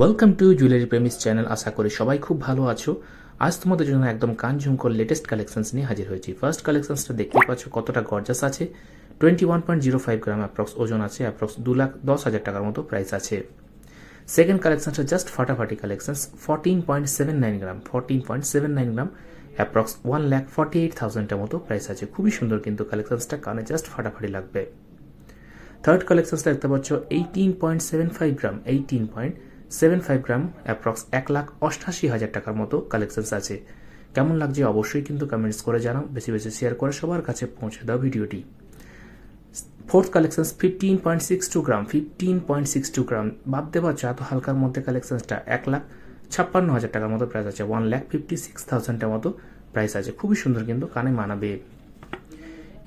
Welcome to jewellery premise channel আশা করি সবাই খুব ভালো আছো। আজ তোমাদের জন্য একদম কান ঝুমকোর লেটেস্ট কালেকশনস নিয়ে হাজির হয়েছি। ফার্স্ট কালেকশনসটা দেখতে পাচ্ছ কতটা গর্জাস আছে। Twenty one point zero five gram approx ওজন আছে। অ্যাপ্রক্স দু লাখ দশ হাজার টাকার মতো প্রাইস আছে। সেকেন্ড কালেকশনটা জাস্ট ফাটাফাটি collections fourteen point seven nine gram fourteen point seven nine gram approx one lakh forty eight থাউজেন্ডের মতো প্রাইস আছে। খুবই সুন্দর কিন্তু কালেকশনসটা কানে জাস্ট ফাটাফাটি লাগবে। থার্ড কালেকশনসটা দেখতে পাচ্ছ eighteen point seven five gram eighteen point seven five gram approx এক লাখ অষ্টাশি হাজার টাকার মতো কালেকশনস আছে। কেমন লাগছে অবশ্যই কিন্তু কমেন্টস করে জানাও। বেশি বেশি শেয়ার করে সবার কাছে পৌঁছে দাও ভিডিওটি। Fourth collection fifteen point six two gram fifteen point six two gram বাদ ভাবতে পারছ এত হালকার মধ্যে কালেকশনসটা এক লাখ ছাপ্পান্ন হাজার টাকার মতো প্রাইস আছে। ওয়ান লাখ ফিফটি সিক্স থাউজেন্ডের মতো প্রাইস আছে। খুবই সুন্দর কিন্তু, কানে মানাবে।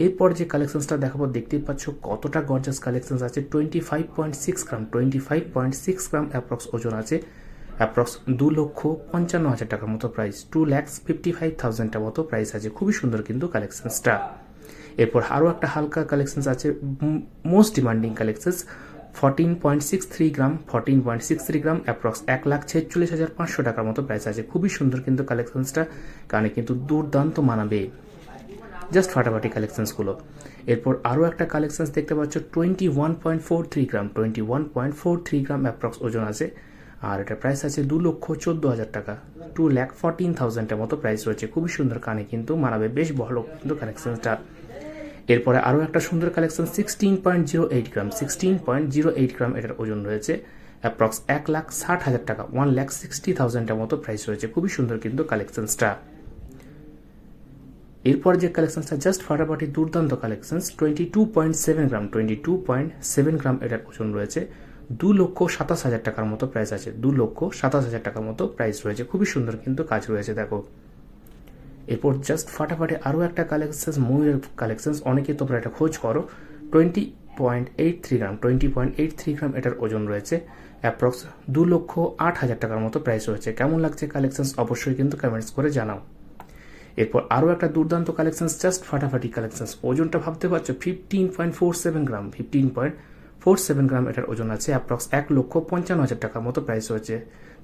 এরপর যে কালেকশনসটা দেখাবো, দেখতেই পাচ্ছ কতটা গর্জাস কালেকশনস আছে। Twenty five point six gram twenty five point six gram approx ওজন আছে। অ্যাপ্রক্স দু লক্ষ পঞ্চান্ন হাজার টাকার মতো price two lakhs fifty five থাউজেন্ডের মতো প্রাইস আছে। খুবই সুন্দর কিন্তু কালেকশনসটা এরপর আরও একটা হালকা কালেকশনস আছে most demanding collections fourteen point six three gram fourteen point six three gram approx এক লাখ ছেচল্লিশ হাজার পাঁচশো টাকার মতো প্রাইস আছে। খুবই সুন্দর কিন্তু কালেকশনসটা কারণে কিন্তু দুর্দান্ত মানাবে। জাস্ট ফাটাফাটি কালেকশনসগুলো এরপর আরও একটা কালেকশনস দেখতে পাচ্ছ twenty one point four three gram twenty one point four three gram approx ওজন আছে। আর এটা প্রাইস আছে দু লক্ষ চোদ্দ হাজার টাকা টু ল্যাক ফোরটিন থাউজেন্ডের মতো প্রাইস রয়েছে। খুবই সুন্দর কানে কিন্তু মানাবে, বেশ ভালো কিন্তু কালেকশনসটা এরপরে আরও একটা সুন্দর collection sixteen point zero eight gram sixteen point zero eight gram এটার ওজন রয়েছে। অ্যাপ্রক্স এক লাখ ষাট হাজার টাকা ওয়ান ল্যাক সিক্সটি থাউজেন্ডের মতো প্রাইস রয়েছে। খুবই সুন্দর কিন্তু কালেকশনসটা এরপর যে কালেকশনসটা জাস্ট ফাটাফাটি দুর্দান্ত collections twenty two point seven gram twenty two point seven gram এটার ওজন রয়েছে। দু লক্ষ সাতাশ হাজার টাকার মতো প্রাইস আছে। দু লক্ষ সাতাশ হাজার টাকার মতো প্রাইস রয়েছে। খুবই সুন্দর কিন্তু কাজ রয়েছে, দেখো। এরপর জাস্ট ফাটাফাটি আরও একটা কালেকশন ময়ূরের কালেকশনস অনেকে তোমরা এটা খোঁজ করো। Twenty point eight three gram twenty point eight three gram এটার ওজন রয়েছে। অ্যাপ্রক্স দু লক্ষ আট হাজার টাকার মতো প্রাইস রয়েছে। কেমন লাগছে কালেকশনস অবশ্যই কিন্তু কমেন্টস করে জানাও। এরপর আরও একটা দুর্দান্ত কালেকশন জাস্ট ফাটাফাটি কালেকশন ওজনটা ভাবতে পারছ? Fifteen point four seven gram fifteen point four seven gram এটার ওজন আছে অ্যাপ্রক্স এক লক্ষ পঞ্চান্ন হাজার টাকার মতো প্রাইস হয়েছে।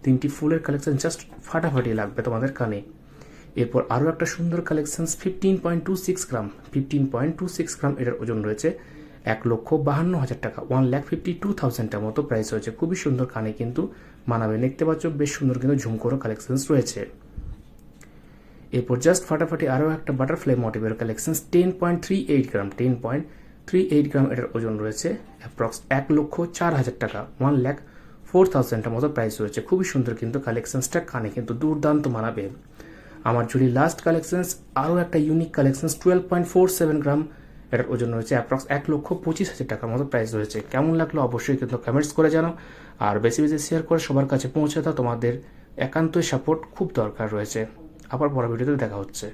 তিনটি ফুলের কালেকশন জাস্ট ফাটাফাটি লাগবে তোমাদের কানে। এরপর আরও একটা সুন্দর collection fifteen point two six gram fifteen point two six gram এটার ওজন রয়েছে এক লক্ষ বাহান্ন হাজার টাকা। ওয়ান ল্যাক ফিফটি টু থাউজেন্ডের মতো প্রাইস হয়েছে। খুবই সুন্দর কানে কিন্তু মানাবে। দেখতে পাচ্ছ, বেশ সুন্দর কিন্তু ঝুমকোরও কালেকশনস রয়েছে। এরপর জাস্ট ফাটাফাটি আরও একটা butterfly মোটিভের collection ten point three eight gram ten point three eight gram এটার ওজন রয়েছে অ্যাপ্রক্স এক লক্ষ চার হাজার টাকা ওয়ান ল্যাক ফোর থাউজেন্ডের মতো প্রাইস রয়েছে। খুবই সুন্দর কিন্তু কালেকশনসটা কানে কিন্তু দুর্দান্ত মানাবে আমার যদি লাস্ট কালেকশনস আরও একটা unique collections twelve point four seven gram এটার ওজন রয়েছে অ্যাপ্রক্স এক লক্ষ পঁচিশ হাজার টাকার মতো প্রাইস রয়েছে। কেমন লাগল অবশ্যই কিন্তু কমেন্টস করে জানাও। আর বেশি বেশি শেয়ার করে সবার কাছে পৌঁছে দাও, তোমাদের একান্তই সাপোর্ট খুব দরকার রয়েছে। আবার পরের ভিডিওতে দেখা হচ্ছে।